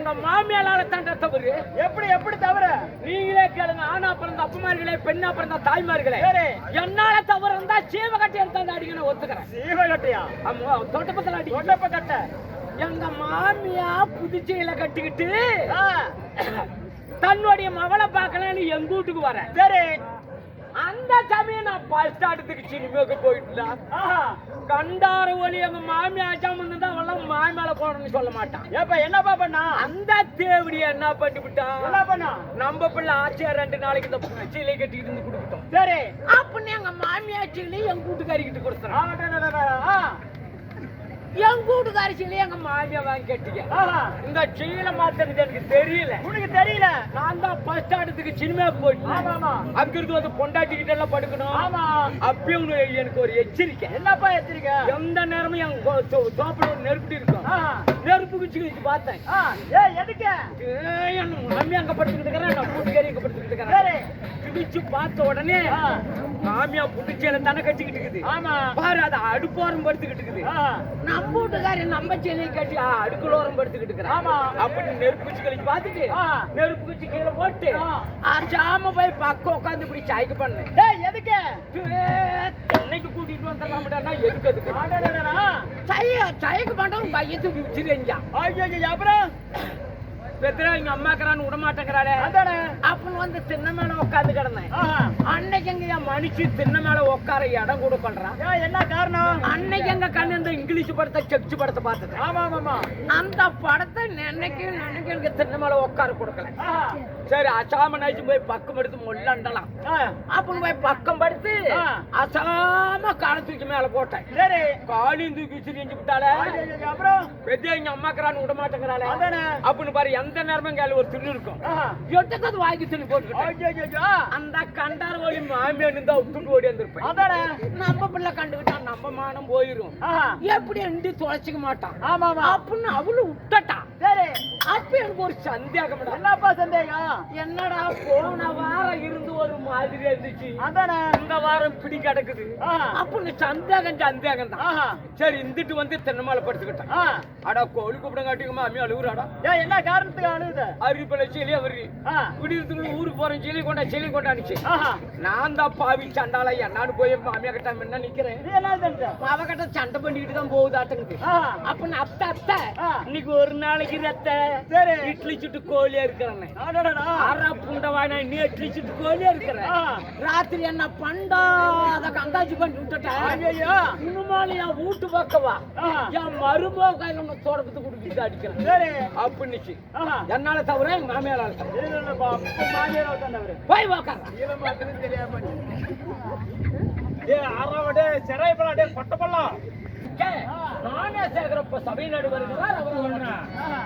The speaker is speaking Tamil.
எங்க மாமியாளால தாண்ட தவறு. எப்படி எப்படி தவிர நீங்களே கேளுங்க ஆணா பிறந்த அப்பமார்களே பெண்ணா பிறந்த தாய்மார்களே. என்னால தவறு இருந்தா சீவ கட்டி எடுத்தாந்து அடிக்க நான் ஒத்துக்கிறேன். சீவகட்டையா ஆமா தொட்டப்பத்தில் அடி தொண்டப்ப கட்ட. எங்க மாமியா புதுச்சேரியில கட்டிக்கிட்டு தன்னுடைய மகளை பார்க்கலான்னு எங்க வீட்டுக்கு வரேன். சரி. அந்த சமயம் நான் பஸ் ஸ்டாண்டத்துக்கு சினிமாக்கு போயிட்டுலாம் கண்டார ஒலி எங்க மாமி ஆச்சாம இருந்தா அவெல்லாம் மாமி மேல போடணும்னு சொல்ல மாட்டான். ஏப்பா என்னப்பா பண்ணா? அந்த தேவடி என்ன பண்ணி விட்டான் என்ன பண்ணா? நம்ம பிள்ளை ஆச்சியார் ரெண்டு நாளைக்கு இந்த சீலை கட்டிட்டு இருந்து கொடுத்துட்டோம் சரி. அப்படின்னு எங்க மாமியாச்சியிலே எங்க வீட்டுக்காரிக்கிட்டு கொடுத்துறான். எங்க வீட்டுக்காரி சீலை எங்க மாமியா வாங்கி கட்டிக்க. இந்த சீலை மாத்துறது எனக்கு தெரியல. உனக்கு தெரியல? நான் தான் பஸ் ஸ்டாண்டத்துக்கு சினிமாக்கு போயிட்டு ஆமா ஆமா. அங்கிருந்து வந்து பொண்டாட்டிக்கிட்ட எல்லாம் படுக்கணும். ஆமா. அப்பயும் எனக்கு ஒரு எச்சரிக்கை. என்னப்பா எத்திரிக்க எந்த நேரமும் என் தோப்புல ஒரு நெருப்பு இருக்கும். நெருப்பு குச்சி வச்சு பார்த்தேன். எதுக்கு? என் மாமி அங்க படுத்துக்கிட்டு இருக்கிறேன் நான் கூட்டுக்காரி அங்க படுத்துக்கிட்டு இருக்கிறேன். சரி பிடிச்சு பார்த்த உடனே மாமியா புதுச்சேல தானே கட்டிக்கிட்டு இருக்குது. ஆமா. பாரு அது அடுப்போரம் படுத்துக்கிட்டு இருக்குது. நம்ம வீட்டுக்காரி நம்ம சேலையை கட்டி அடுக்குலோரம் படுத்துக்கிட்டு இருக்கிறேன். ஆமா. அப்படி நெருப்பு குச்சி கழிச்சு பார்த்துட்டு. நெருப்பு குச்சி கீழே போட்டு. அச்சாம போய் பக்கம் உட்காந்து இப்படி சாய்க்கு பண்ணேன் ஏய் எதுக்கு? என்னைக்கு கூட்டிட்டு வந்துடலாம்டா எதுக்கு ஆடடடடா. சய சயக்கு பண்றவங்க பையத்து விச்சிருந்தா ஐயையோ, அப்புறம்? பெத்திரா எங்க அம்மாக்கறான்னு விட மாட்டேங்கிறாளே அதானே? அப்ப வந்து திண்ண மேல உட்காந்து கிடந்தேன். அன்னைக்கு எங்க என் மனுஷி திண்ண மேல உட்கார இடம் கூட பண்றான் என்ன காரணம்? அன்னைக்கு எங்க கண்ணு இந்த இங்கிலீஷ் படத்தை செக்ஸ் படத்தை பார்த்துட்டேன் ஆமா ஆமாமா அந்த படத்தை நினைக்க நினைக்க எனக்கு திண்ண மேல உட்கார கொடுக்கல. சரி அசாம நாய்ச்சி போய் பக்கம் எடுத்து முள்ளண்டலாம் ஆ, அப்பன்னு போய் பக்கம் படுத்து. அசாம காலை தூக்கி மேல போட்டேன். சரி. காலையும் தூக்கி விசிறிஞ்சு விட்டாலே ஐயையோ, அப்புறம்? பெரிய எங்க அம்மாக்கறான்னு விட மாட்டேங்கிறாளே அதானே? அப்படின்னு பாரு எந்த நேரமும் கையில ஒரு துணி இருக்கும். அது வாங்கி துணி ஐயையோ, அந்த கண்டார ஓடி மாமியான்னு தான் விட்டுட்டு ஓடி வந்திருப்பேன். அதானே? நம்ம பிள்ளை கண்டுக்கிட்டா நம்ம மானம் போயிரும். ஆஹா. எப்படி எண்டி தொலைச்சிக்க மாட்டான்? ஆமாமா. அப்படின்னு அவளும் விட்டட்டான் சரி. அப்ப எனக்கு ஒரு சந்தேகம் என்னப்பா சந்தேகம்? என்னடா போன வாரம் இருந்து ஒரு மாதிரி இருந்துச்சு அதானே இந்த வாரம் பிடி கிடக்குது. அப்படின்னு சந்தேகம் சந்தேகம் தான். சரி இந்துட்டு வந்து தென்னமால படுத்துக்கிட்டான். அடா கோழி கூப்பிடங்காட்டிங்க மாமி அழுகுறாடா ஏய், என்ன காரணத்துக்கு அழுகுத அரிப்பலை செலி அவரு ஆ. குடியிருத்துக்கு ஊருக்கு போறேன் செலி கொண்டா செலி கொண்டாடிச்சு. நான் தான் பாவி சண்டால என்னான்னு போய் மாமியா கிட்ட முன்ன நிக்கிறேன் செஞ்ச அவகிட்ட சண்டை பண்ணிட்டு தான் போகுதாட்டுங்குது. அப்ப நான் அத்தை. இன்னைக்கு ஒரு நாளைக்கு ரத்த இட்லி சுட்டு கோழியா இருக்கிறேன். அரை புண்டவா நான் இன்னும் இட்லி சுட்டு கோழியா இருக்கிறேன் ராத்திரி என்ன பண்டா அத கந்தாச்சி பண்ணி விட்டுட்டேன் ஐயையோ. இனிமாலும் என் வீட்டு பக்கவா. என் மருமக கையில ஒண்ணு தொடப்பத்து குடிக்கிட்டு அடிக்கிறேன் சரி அப்படின்னுச்சு. என்னால தவிர எங்க மாமியாரால. போய் உக்கார தெரியாம. ஏய், அறவடே, சிறைப்பலா, டேய், கொட்டப்பல்லாம். நானே சேர்க்கிறப்ப சபை அவர் ஆஹா.